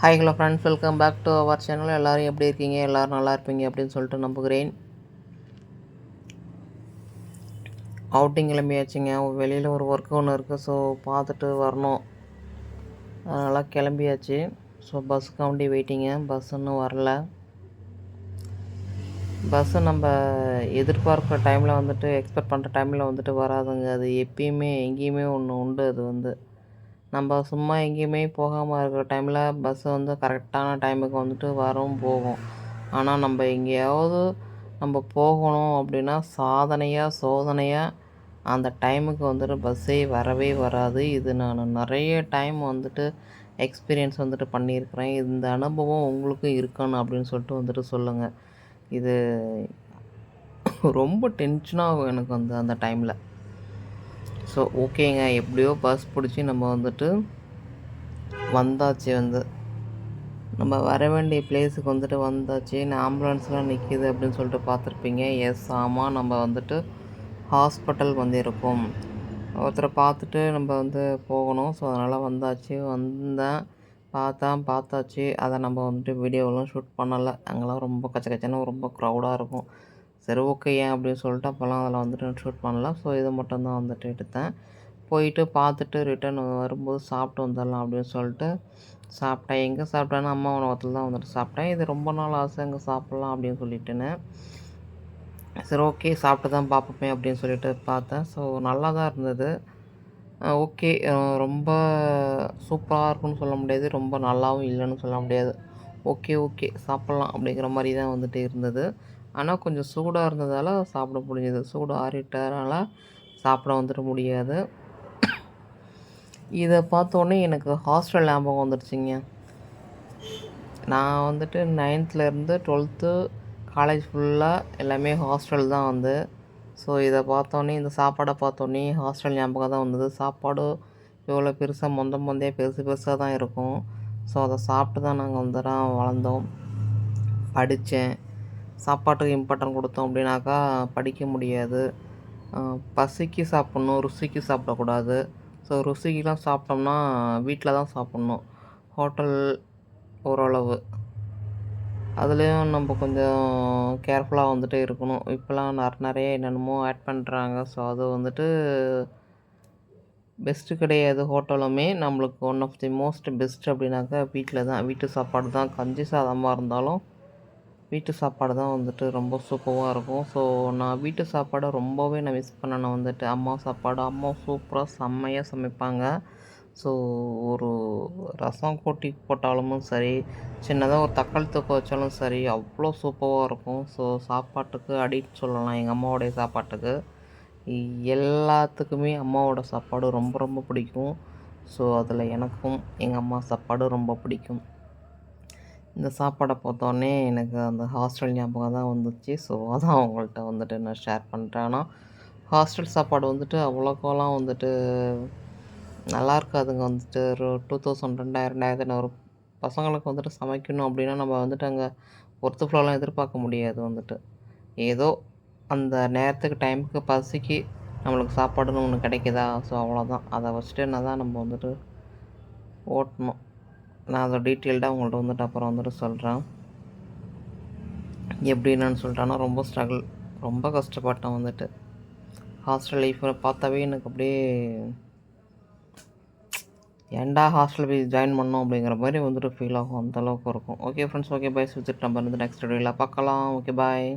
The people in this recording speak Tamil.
Hi hello friends welcome back to our channel எல்லோரும் எப்படி இருக்கீங்க? எல்லோரும் நல்லா இருப்பீங்க அப்படின்னு சொல்லிட்டு நம்புகிறேன். அவுட்டிங் கிளம்பியாச்சுங்க. வெளியில் ஒரு ஒர்க் ஒன்று இருக்குது ஸோ பார்த்துட்டு வரணும். அதனால் கிளம்பியாச்சு. ஸோ பஸ்ஸுக்கு வண்டி வெயிட்டிங்க பஸ் இன்னும் வரல. பஸ்ஸு நம்ம எதிர்பார்க்குற டைமில் வந்துட்டு எக்ஸ்பெக்ட் பண்ணுற டைமில் வந்துட்டு வராதுங்க. அது எப்பயுமே எங்கேயுமே ஒன்று உண்டு. அது வந்து நம்ம சும்மா எங்கேயுமே போகாமல் இருக்கிற டைமில் பஸ்ஸு வந்து கரெக்டான டைமுக்கு வந்துட்டு வரும் போகும். ஆனால் நம்ம எங்கேயாவது நம்ம போகணும் அப்படின்னா சாதனையாக சோதனையாக அந்த டைமுக்கு வந்துட்டு பஸ்ஸே வரவே வராது. இது நான் நிறைய டைம் வந்துட்டு எக்ஸ்பீரியன்ஸ் வந்துட்டு பண்ணியிருக்கிறேன். இந்த அனுபவம் உங்களுக்கும் இருக்கணும் அப்படின்னு சொல்லிட்டு வந்துட்டு சொல்லுங்கள் இது ரொம்ப டென்ஷனாகும் எனக்கு வந்து அந்த டைமில் ஸோ ஓகேங்க. எப்படியோ பஸ் பிடிச்சி நம்ம வந்துட்டு வந்தாச்சு வந்து. நம்ம வர வேண்டிய பிளேஸுக்கு வந்துட்டு வந்தாச்சு. நான் ஆம்புலன்ஸ்லாம் நிற்கிது அப்படின்னு சொல்லிட்டு பார்த்துருப்பீங்க. எஸ் ஆமாம் நம்ம வந்துட்டு ஹாஸ்பிட்டல் வந்திருக்கோம். ஒருத்தரை பார்த்துட்டு நம்ம வந்து போகணும். ஸோ அதனால் வந்தாச்சு. வந்தேன். பார்த்தேன். பார்த்தாச்சு. அதை நம்ம வந்துட்டு வீடியோவெலாம் ஷூட் பண்ணலை. அங்கெல்லாம் ரொம்ப கச்ச கச்சன்னு ரொம்ப க்ரௌடாக இருக்கும். சரி ஓகே ஏன் அப்படின்னு சொல்லிட்டு அப்போல்லாம் அதில் வந்துட்டு ஷூட் பண்ணலாம் ஸோ இது மட்டும்தான் வந்துட்டு எடுத்தேன். போயிட்டு பார்த்துட்டு ரிட்டன் வரும்போது சாப்பிட்டு வந்துடலாம் அப்படின்னு சொல்லிட்டு சாப்பிட்டேன். எங்கே சாப்பிட்டேன்னா அம்மா உணவகத்தில் தான் வந்துட்டு சாப்பிட்டேன். இது ரொம்ப நாள் ஆசை எங்கே சாப்பிட்லாம் அப்படின்னு சொல்லிட்டுன்னு. சரி ஓகே சாப்பிட்டு தான் பார்ப்போமே அப்படின்னு சொல்லிட்டு பார்த்தேன். ஸோ நல்லா தான் இருந்தது. ஓகே ரொம்ப சூப்பராக இருக்குன்னு சொல்ல முடியாது. ரொம்ப நல்லாவும் இல்லைன்னு சொல்ல முடியாது. ஓகே ஓகே சாப்பிட்லாம் அப்படிங்கிற மாதிரி தான் வந்துட்டு இருந்தது. ஆனால் கொஞ்சம் சூடாக இருந்ததால் சாப்பிட முடிஞ்சது. சூடு ஆறிட்டதுனால சாப்பிட வந்துட முடியாது. இதை பார்த்தோன்னே எனக்கு ஹாஸ்டல் ஞாபகம் வந்துடுச்சிங்க நான் வந்துட்டு நைன்த்துலேருந்து டுவெல்த்து காலேஜ் ஃபுல்லாக எல்லாமே ஹாஸ்டல் தான் வந்து. ஸோ இதை பார்த்தோன்னே இந்த சாப்பாடை பார்த்தோன்னே ஹாஸ்டல் ஞாபகம் தான் வந்தது. சாப்பாடு இவ்வளோ பெருசாக மொந்த மொந்தையாக பெருசு பெருசாக தான் இருக்கும். ஸோ அதை சாப்பிட்டு தான் நாங்கள் வந்துடா வளர்ந்தோம். படித்தேன் சாப்பாட்டுக்கு இம்பார்ட்டன்ட் கொடுத்தோம் அப்படின்னாக்கா படிக்க முடியாது. பசிக்கு சாப்பிட்ணும் ருசிக்கு சாப்பிடக்கூடாது. ஸோ ருசிக்கெலாம் சாப்பிட்டோம்னா வீட்டில் தான் சாப்பிட்ணும். ஹோட்டல் ஓரளவு. அதுலேயும் நம்ம கொஞ்சம் கேர்ஃபுல்லாக வந்துட்டு இருக்கணும். இப்போலாம் நிறைய என்னென்னமோ ஆட் பண்ணுறாங்க ஸோ அது வந்துட்டு பெஸ்ட்டு கிடையாது. ஹோட்டலுமே நம்மளுக்கு one of the most best அப்படின்னாக்கா வீட்டில் தான். வீட்டு சாப்பாடு தான். கஞ்சி சாதமாக இருந்தாலும் வீட்டு சாப்பாடு தான் வந்துட்டு ரொம்ப சூப்பராக இருக்கும். ஸோ நான் வீட்டு சாப்பாடை ரொம்பவே நான் மிஸ் பண்ணேன். வந்துட்டு அம்மா சாப்பாடு அம்மா சூப்பராக செம்மையாக சமைப்பாங்க. ஸோ ஒரு ரசம் கொட்டி போட்டாலும் சரி சின்னதாக ஒரு தக்காளி தொக்கு வச்சாலும் சரி அவ்வளோ சூப்பராக இருக்கும். ஸோ சாப்பாட்டுக்கு அடிட் சொல்லலாம். எங்கள் அம்மாவோடைய சாப்பாட்டுக்கு. எல்லாத்துக்குமே அம்மாவோட சாப்பாடு ரொம்ப ரொம்ப பிடிக்கும். ஸோ அதில் எனக்கும் எங்கள் அம்மா சாப்பாடு ரொம்ப பிடிக்கும். இந்த சாப்பாடை பார்த்தோன்னே எனக்கு அந்த ஹாஸ்டல் ஞாபகம் தான் வந்துச்சு. ஸோ அதான் அவங்கள்ட்ட வந்துட்டு நான் ஷேர் பண்ணுறேன் ஆனால் ஹாஸ்டல் சாப்பாடு வந்துட்டு அவ்வளோக்கெல்லாம் வந்துட்டு நல்லா இருக்காதுங்க. வந்துட்டு ஒரு டூ தௌசண்ட் ரெண்டாயிரம் ரெண்டாயிரத்தி ஒரு பசங்களுக்கு வந்துட்டு சமைக்கணும் அப்படின்னா நம்ம வந்துட்டு அங்கே ஒர்த்து ஃபுல்லாலாம் எதிர்பார்க்க முடியாது வந்துட்டு. ஏதோ அந்த நேரத்துக்கு டைமுக்கு பசிக்கு நம்மளுக்கு சாப்பாடுன்னு ஒன்று கிடைக்குதா? ஸோ அவ்வளோதான் அதை வச்சுட்டு என்ன தான் நம்ம வந்துட்டு ஓட்டணும். நான் அதை டீட்டெயில்டாக உங்கள்கிட்ட வந்துட்டு அப்புறம் வந்துட்டு சொல்கிறேன் எப்படி என்னன்னு சொல்லிட்டானா ரொம்ப ஸ்ட்ரகிள் ரொம்ப கஷ்டப்பட்டேன் வந்துட்டு. ஹாஸ்டல் லைஃப்பை பார்த்தாவே எனக்கு அப்படியே ஏண்டா ஹாஸ்டல் போய் ஜாயின் பண்ணோம் அப்படிங்கிற மாதிரி வந்துட்டு ஃபீல் ஆகும் அந்தளவுக்கு இருக்கும். ஓகே ஃப்ரெண்ட்ஸ் ஓகே பாய் சுவிச்சிட்டு நம்ம வந்து நெக்ஸ்ட் வீடியோவில் பார்க்கலாம். Okay bye